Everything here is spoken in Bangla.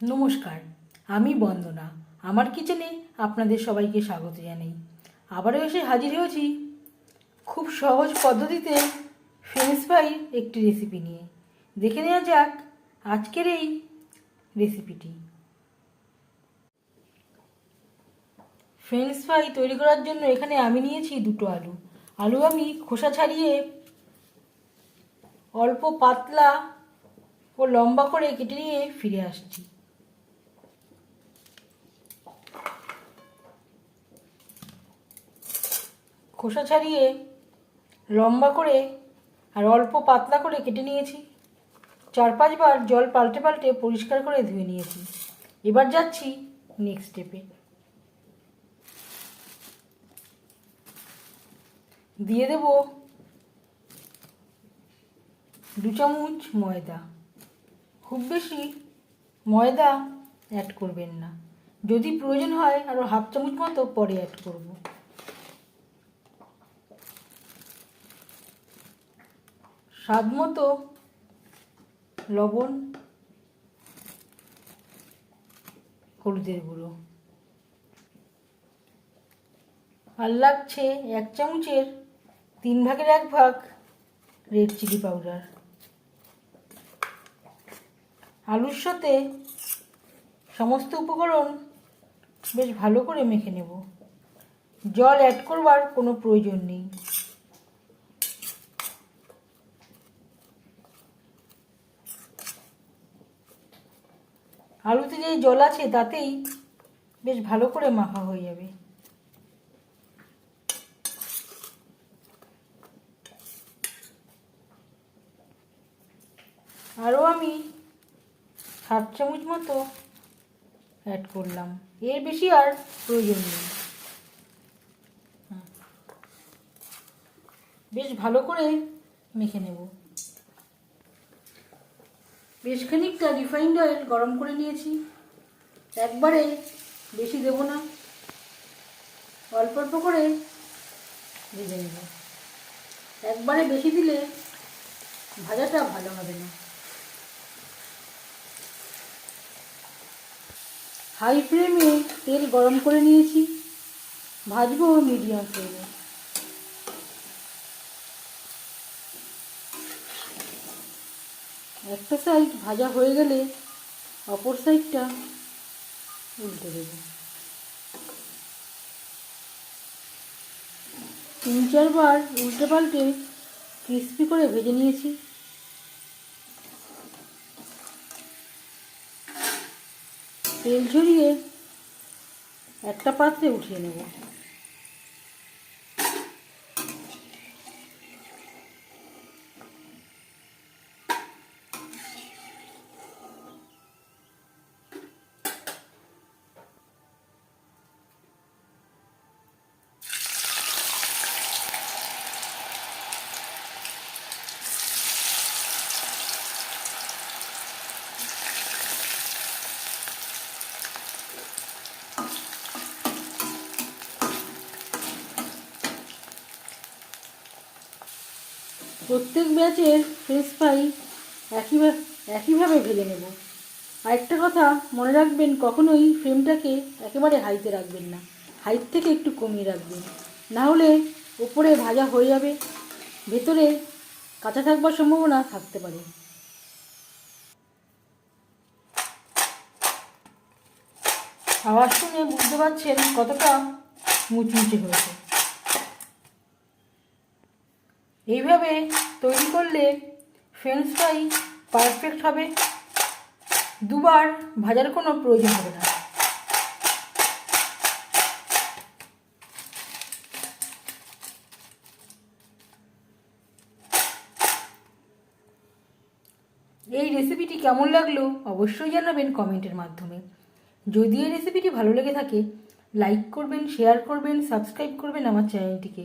নমস্কার, আমি বন্দনা। আমার কিচেনে আপনাদের সবাইকে স্বাগত জানাই। আবারও এসে হাজির হয়েছি খুব সহজ পদ্ধতিতে ফ্রেঞ্চ ফ্রাইয়ের একটি রেসিপি নিয়ে। দেখে নেওয়া যাক আজকের এই রেসিপিটি ফ্রেঞ্চ ফ্রাই তৈরি করার জন্য এখানে আমি নিয়েছি দুটো আলু। আলু আমি খোসা ছাড়িয়ে অল্প পাতলা ও লম্বা করে কেটে নিয়ে ফিরে আসছি। খোসা ছাড়িয়ে লম্বা করে আর অল্প পাতলা করে কেটে নিয়েছি। চার পাঁচবার জল পাল্টে পাল্টে পরিষ্কার করে ধুয়ে নিয়েছি। এবার যাচ্ছি নেক্সট স্টেপে দিয়ে দেব দু চামচ ময়দা। খুব বেশি ময়দা অ্যাড করবেন না। যদি প্রয়োজন হয় আরও হাফ চামচ মতো পরে অ্যাড করব। স্বাদ মতো লবণ, হলুদের গুঁড়ো। আর লাগছে এক চামচের তিন ভাগের এক ভাগ রেড চিলি পাউডার আলুর সাথে সমস্ত উপকরণ বেশ ভালো করে মেখে নেব। জল অ্যাড করবার কোনো প্রয়োজন নেই। আলুতে যে জল আছে, তাতেই বেশ ভালো করে মাখা হয়ে যাবে। আরও আমি হাফ চামচ মতো অ্যাড করলাম। এর বেশি আর প্রয়োজন নেই। বেশ ভালো করে মেখে নেব। বেশ খানিকটা রিফাইন্ড অয়েল গরম করে নিয়েছি। একবারে বেশি দেব না। অল্প অল্প করে ভেজে নেব। একবারে বেশি দিলে ভাজাটা ভালো হবে না। হাই ফ্লেমে তেল গরম করে নিয়েছি। ভাজবো মিডিয়াম ফ্লেমে একটা সাইড ভাজা হয়ে গেলে অপর সাইডটা উল্টে দেবো। তিন চারবার উল্টে পাল্টে ক্রিস্পি করে ভেজে নিয়েছি। তেল ঝরিয়ে একটা পাত্রে উঠিয়ে নেব। প্রত্যেক ব্যাচের ফ্রেঞ্চ ফ্রাই একইভাবে একইভাবে ভেজে নেব। আরেকটা কথা মনে রাখবেন, কখনোই ফ্লেমটাকে একেবারে হাইতে রাখবেন না। হাইট থেকে একটু কমিয়ে রাখবেন। না হলে উপরে ভাজা হয়ে যাবে, ভেতরে কাঁচা থাকবার সম্ভাবনা থাকতে পারে। আওয়াজ শুনে বুঝতে পারছেন কতটা মুচমুচে হয়েছে। এইভাবে তৈরি করলে ফ্রেঞ্চ ফ্রাই পারফেক্ট হবে। দুবার ভাজার কোনো প্রয়োজন হবে না। এই রেসিপিটি কেমন লাগল অবশ্যই জানাবেন কমেন্টের মাধ্যমে। যদি এই রেসিপিটি ভালো লেগে থাকে লাইক করবেন শেয়ার করবেন সাবস্ক্রাইব করবেন আমার চ্যানেলটিকে